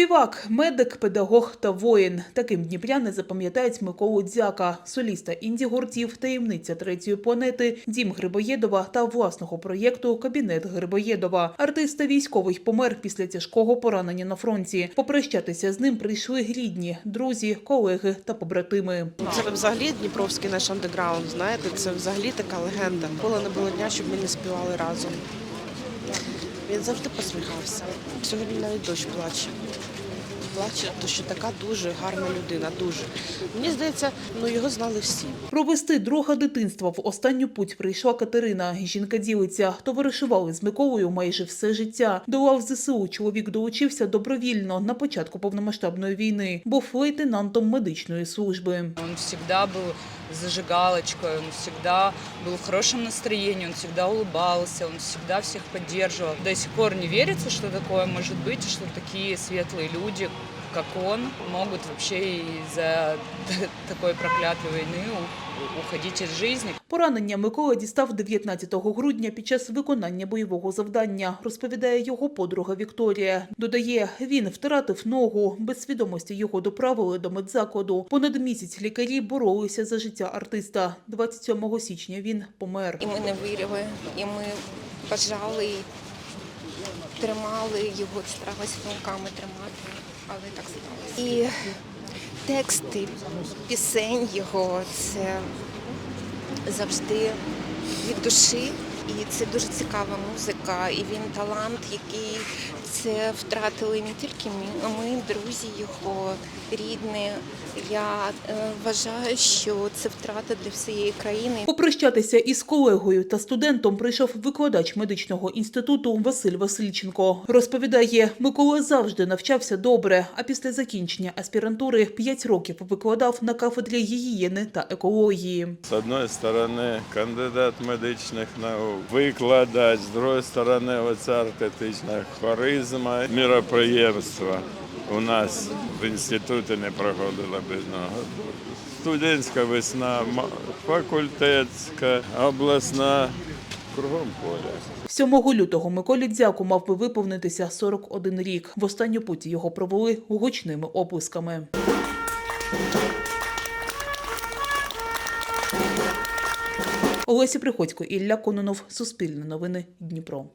Співак, медик, педагог та воїн. Таким дніпряни запам'ятають Миколу Дзяка, соліста інді-гуртів, таємниця третьої планети, дім Грибоєдова та власного проєкту Кабінет Грибоєдова. Артиста військовий помер після тяжкого поранення на фронті. Попрощатися з ним прийшли рідні, друзі, колеги та побратими. Це взагалі Дніпровський наш андеграунд. Знаєте, це взагалі така легенда. Коли не було дня, щоб ми не співали разом. Він завжди посміхався. Сьогодні навіть дощ плаче Плаче, тому що така дуже гарна людина. Дуже мені здається, ну його знали всі. Провести друга дитинства в останню путь прийшла Катерина. Жінка ділиться, товаришували з Миколою майже все життя. До лав ЗСУ чоловік долучився добровільно на початку повномасштабної війни. Був лейтенантом медичної служби. Он всегда был зажигалочкой, он всегда был в хорошем настроении, он всегда улыбался, он всегда всех поддерживал. До сих пор не верится, что такое может быть, что такие светлые люди, как он, могут вообще из-за такой проклятой войны у- уходить из жизни. Поранення Микола дістав 19 грудня під час виконання бойового завдання, розповідає його подруга Вікторія. Додає, він втратив ногу. Без свідомості його доправили до медзакладу. Понад місяць лікарі боролися за життя артиста. 27 січня він помер. І ми не вірили, і ми бажали, тримали його, старалися руками тримати, але так сталося. І тексти пісень його це завжди від душі. І це дуже цікава музика, і він талант, який це втратили не тільки ми, а ми, друзі його, рідні. Я е, вважаю, що це втрата для всієї країни. Попрощатися із колегою та студентом прийшов викладач медичного інституту Василь Васильченко. Розповідає, Микола завжди навчався добре, а після закінчення аспірантури 5 років викладав на кафедрі гігієни та екології. З одної сторони кандидат медичних наук, викладач, з другої сторони оця артистична харизма, міроприємства. У нас в інституті не проходила без нього. Студентська весна, факультетська, обласна, кругом поля. 7 лютого Миколі Дзяку мав би виповнитися 41 рік. В останню путь його провели гучними оплесками. Олеся Приходько, Ілля Кононов, Суспільне новини, Дніпро.